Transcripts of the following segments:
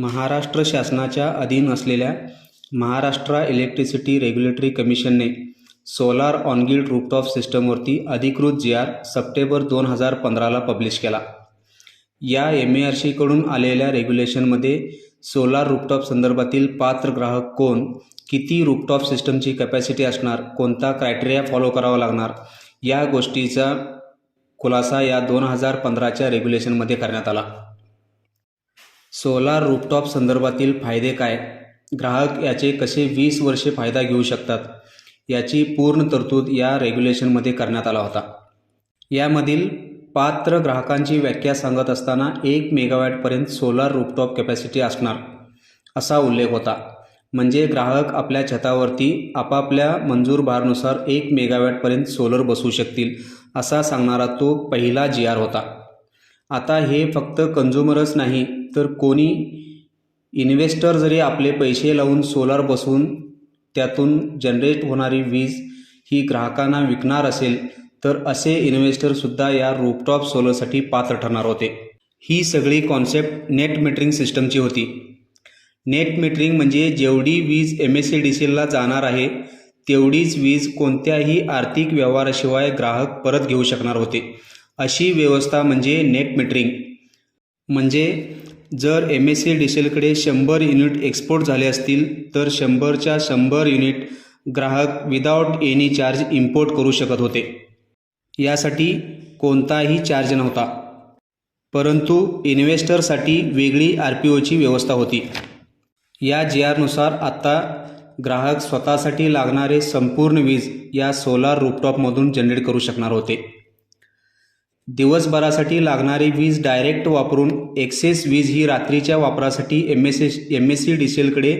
महाराष्ट्र शासनाच्या अधीन असलेल्या महाराष्ट्र इलेक्ट्रिसिटी रेग्युलेटरी कमिशनने सोलार ऑन रूपटॉप सिस्टमवरती अधिकृत जी आर सप्टेंबर दोन हजार पंधराला पब्लिश केला. या एम ए आर सीकडून आलेल्या रेग्युलेशनमध्ये सोलार रूपटॉप संदर्भातील पात्र ग्राहक कोण किती रूपटॉप सिस्टमची कॅपॅसिटी असणार कोणता क्रायटेरिया फॉलो करावा लागणार या गोष्टीचा खुलासा या दोन हजार पंधराच्या रेग्युलेशनमध्ये करण्यात आला. सोलार रूपटॉप संदर्भातील फायदे काय? ग्राहक याचे कसे वीस वर्षे फायदा घेऊ शकतात? याची पूर्ण तरतूद या रेग्युलेशनमध्ये करण्यात आला होता. यामधील पात्र ग्राहकांची व्याख्या सांगत असताना एक मेगावॅटपर्यंत सोलार रूपटॉप कॅपॅसिटी असणार असा उल्लेख होता. म्हणजे ग्राहक आपल्या छतावरती आपापल्या मंजूर भारनुसार एक मेगावॅटपर्यंत सोलर बसवू शकतील असा सांगणारा तो पहिला जी आर होता. आता हे फक्त कंझ्युमरच नाही तर कोणी इन्व्हेस्टर जरी आपले पैसे लावून सोलार बसवून त्यातून जनरेट होणारी वीज ही ग्राहकांना विकणार असेल तर असे इन्व्हेस्टरसुद्धा या रूपटॉप सोलरसाठी पात्र ठरणार होते. ही सगळी कॉन्सेप्ट नेट मीटरिंग सिस्टमची होती. नेट मीटरिंग म्हणजे जेवढी वीज एम एस सी डी सीला जाणार आहे तेवढीच वीज कोणत्याही आर्थिक व्यवहाराशिवाय ग्राहक परत घेऊ शकणार होते. अशी व्यवस्था म्हणजे नेट मीटरिंग म्हणजे जर एम एस सी डिसेलकडे शंभर युनिट एक्सपोर्ट झाले असतील तर शंभरच्या शंभर युनिट ग्राहक विदाउट एनी चार्ज इम्पोर्ट करू शकत होते. यासाठी कोणताही चार्ज नव्हता. परंतु इन्व्हेस्टरसाठी वेगळी आर पी ओची व्यवस्था होती. या जी आरनुसार आत्ता ग्राहक स्वतःसाठी लागणारे संपूर्ण वीज या सोलार रूपटॉपमधून जनरेट करू शकणार होते. दिवसभरासाठी लागणारी वीज डायरेक्ट वापरून एक्सेस वीज ही रात्रीच्या वापरासाठी M S S M S C D C एलकडे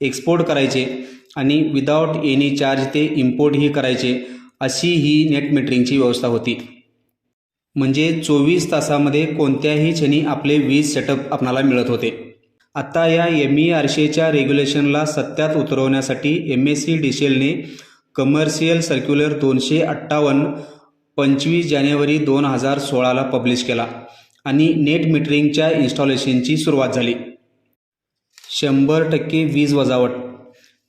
export करायचे आणि विदाउट एनी चार्ज ते इम्पोर्टही करायचे अशी ही नेट मीटरिंगची व्यवस्था होती. म्हणजे चोवीस तासामध्ये कोणत्याही क्षणी आपले वीज सेटअप आपणाला मिळत होते. आत्ता या एम ई आर सीच्या रेग्युलेशनला सत्यात उतरवण्यासाठी M S C D C एलने commercial circular दोनशे अठ्ठावन्न पंचवीस जानेवारी दोन हजार सोळाला पब्लिश केला आणि नेट मीटरिंगच्या इन्स्टॉलेशनची सुरुवात झाली. शंभर टक्के वीज वजावट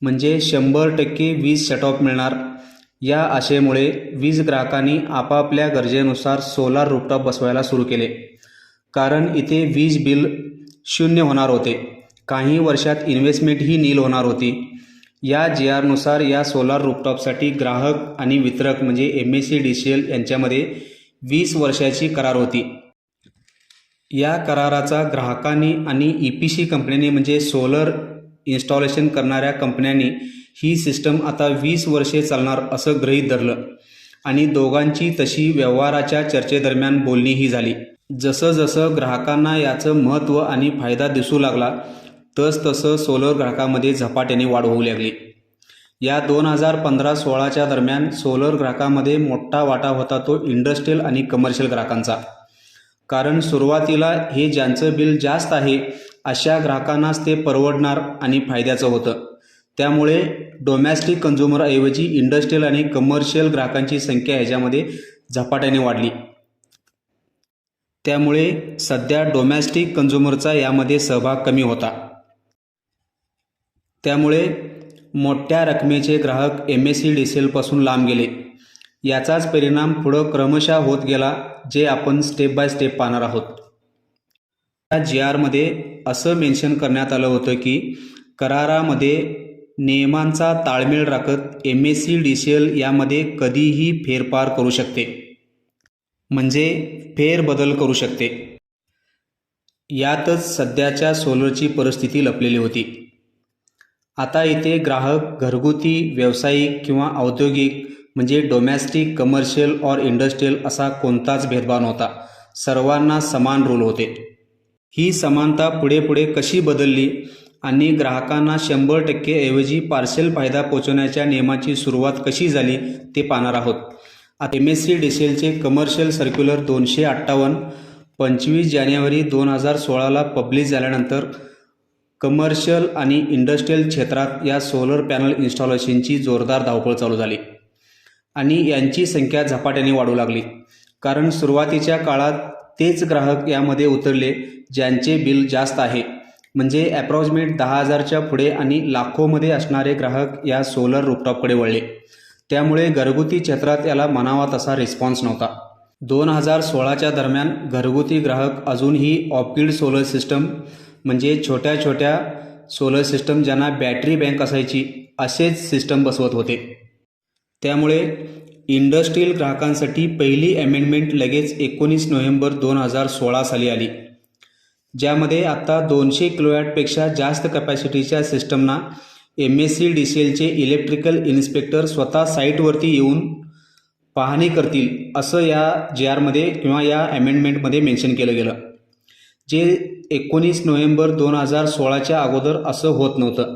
म्हणजे शंभर टक्के वीज शटऑफ मिळणार. या आशेमुळे वीज ग्राहकांनी आपापल्या गरजेनुसार सोलार रूपटॉप बसवायला सुरू केले. कारण इथे वीज बिल शून्य होणार होते. काही वर्षात इन्व्हेस्टमेंटही नील होणार होती. या जी आरनुसार या सोलार रूफटॉपसाठी ग्राहक आणि वितरक म्हणजे M S C D C L यांच्यामध्ये वीस वर्षाची करार होती. या कराराचा ग्राहकांनी आणि ई पी सी कंपन्यांनी म्हणजे सोलर इन्स्टॉलेशन करणाऱ्या कंपन्यांनी ही सिस्टम आता वीस वर्षे चालणार असं गृहीत धरलं. आणि दोघांची तशी व्यवहाराच्या चर्चेदरम्यान बोलणीही झाली. जसं जसं ग्राहकांना याचं महत्त्व आणि फायदा दिसू लागला तसतसं सोलर ग्राहकामध्ये झपाट्याने वाढ होऊ लागली. या दोन हजार पंधरा सोळाच्या दरम्यान सोलर ग्राहकामध्ये मोठा वाटा होता तो इंडस्ट्रीयल आणि कमर्शियल ग्राहकांचा. कारण सुरुवातीला हे ज्यांचं बिल जास्त आहे अशा ग्राहकांनाच ते परवडणार आणि फायद्याचं होतं. त्यामुळे डोमॅस्टिक कन्झ्युमरऐवजी इंडस्ट्रीयल आणि कमर्शियल ग्राहकांची संख्या ह्याच्यामध्ये झपाट्याने वाढली. त्यामुळे सध्या डोमॅस्टिक कन्झ्युमरचा यामध्ये सहभाग कमी होता. त्यामुळे मोठ्या रकमेचे ग्राहक M S C D C एलपासून लांब गेले. याचाच परिणाम पुढं क्रमशः होत गेला जे आपण स्टेप बाय स्टेप पाहणार आहोत. या जी आरमध्ये असं मेन्शन करण्यात आलं होतं की करारामध्ये नियमांचा ताळमेळ राखत M S C D C L यामध्ये कधीही फेरफार करू शकते. म्हणजे फेरबदल करू शकते. यातच सध्याच्या सोलरची परिस्थिती लपलेली होती. आता इथे ग्राहक घरगुती व्यावसायिक किंवा औद्योगिक म्हणजे डोमॅस्टिक कमर्शियल और इंडस्ट्रियल असा कोणताच भेदभाव नव्हता. सर्वांना समान रूल होते. ही समानता पुढे पुढे कशी बदलली आणि ग्राहकांना शंभर टक्के ऐवजी पार्शल फायदा पोचवण्याच्या नियमाची सुरुवात कशी झाली ते पाहणार आहोत. आता M S C D C एलचे कमर्शियल सर्क्युलर दोनशे अठ्ठावन्न पंचवीस जानेवारी दोन हजार सोळाला पब्लिश झाल्यानंतर कमर्शियल आणि इंडस्ट्रीयल क्षेत्रात या सोलर पॅनल इन्स्टॉलेशनची जोरदार धावपळ चालू झाली आणि यांची संख्या झपाट्याने वाढू लागली. कारण सुरुवातीच्या काळात तेच ग्राहक यामध्ये उतरले ज्यांचे बिल जास्त आहे. म्हणजे ॲप्रॉक्सिमेट दहा हजारच्या पुढे आणि लाखोमध्ये असणारे ग्राहक या सोलर रूपटॉपकडे वळले. त्यामुळे घरगुती क्षेत्रात याला म्हणावा तसा रिस्पॉन्स नव्हता. दोन हजार सोळाच्या दरम्यान घरगुती ग्राहक अजूनही ऑपकिड सोलर सिस्टम म्हणजे छोट्या छोट्या सोलर सिस्टम ज्यांना बॅटरी बँक असायची असेच सिस्टम बसवत होते. त्यामुळे इंडस्ट्रीयल ग्राहकांसाठी पहिली अमेंडमेंट लगेच एकोणीस नोव्हेंबर दोन हजार सोळा साली आली. ज्यामध्ये आत्ता दोनशे किलोवॅटपेक्षा जास्त कपॅसिटीच्या सिस्टमना M S C D C एलचे इलेक्ट्रिकल इन्स्पेक्टर स्वतः साईटवरती येऊन पाहणी करतील असं या जे आरमध्ये किंवा या अमेंडमेंटमध्ये मेन्शन केलं गेलं. जे एकोणीस नोव्हेंबर दोन हजार सोळाच्या अगोदर असं होत नव्हतं.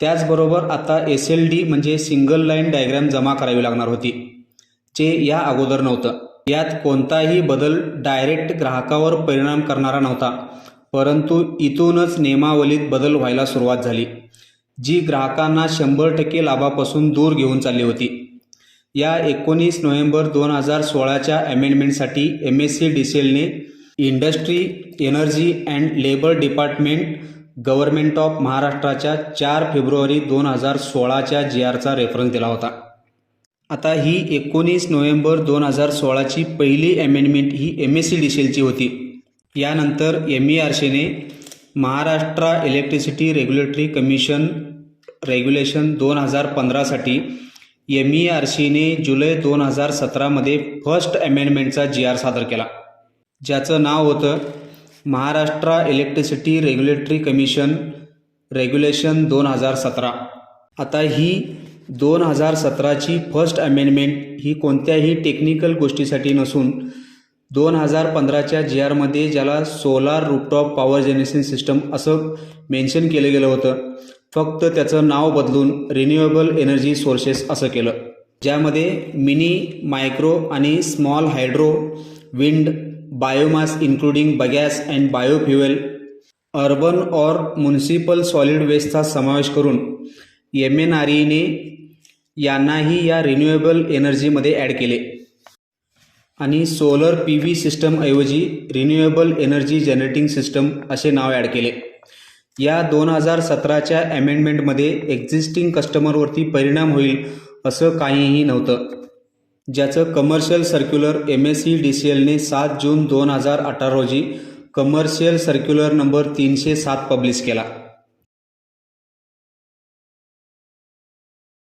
त्याचबरोबर आता एस एल डी म्हणजे सिंगल लाईन डायग्रॅम जमा करावी लागणार होती जे या अगोदर नव्हतं. यात कोणताही बदल डायरेक्ट ग्राहकावर परिणाम करणारा नव्हता परंतु इथूनच नियमावलीत बदल व्हायला सुरुवात झाली जी ग्राहकांना शंभर टक्के लाभापासून दूर घेऊन चालली होती. या एकोणीस नोव्हेंबर दोन हजार सोळाच्या अमेंडमेंटसाठी M S C D C एलने industry energy and labour department government of महाराष्ट्राच्या चार फेब्रुवारी दोन हजार सोळाच्या जी आरचा रेफरन्स दिला होता. आता ही एकोणीस नोव्हेंबर दोन हजार सोळाची पहिली अमेंडमेंट ही M S C D C एलची होती. यानंतर एम ई आर सीने Maharashtra electricity regulatory commission regulation दोन हजार पंधरासाठी एम ई आर सीने जुलै दोन हजार सतरामध्ये फर्स्ट अमेंडमेंटचा जी आर सादर केला. ज्याचं नाव होतं Maharashtra electricity regulatory commission regulation दोन हजार सतरा. आता ही दोन हजार सतराची फर्स्ट अमेंडमेंट ही कोणत्याही टेक्निकल गोष्टीसाठी नसून दोन हजार पंधराच्या जी आरमध्ये ज्याला solar rooftop power generation system असं मेन्शन केलं गेलं होतं फक्त त्याचं नाव बदलून रिन्युएबल एनर्जी सोर्सेस असं केलं. ज्यामध्ये मिनी मायक्रो आणि small hydro wind biomass including bagasse and biofuel urban और म्युन्सिपल सॉलिड वेस्टचा समावेश करून एम एन आर ईने यांनाही या रिन्युएबल एनर्जीमध्ये ॲड केले. आणि सोलर पी व्ही सिस्टमऐवजी रिन्युएबल एनर्जी जनरेटिंग सिस्टम असे नाव ॲड केले. या दोन हजार सतराच्या अमेंडमेंटमध्ये एक्झिस्टिंग कस्टमरवरती परिणाम होईल असं काहीही नव्हतं. ज्याचं commercial circular M S C D C एलने सात जून दोन हजार अठरा रोजी कमर्शियल सर्क्युलर नंबर तीनशे सात पब्लिश केला.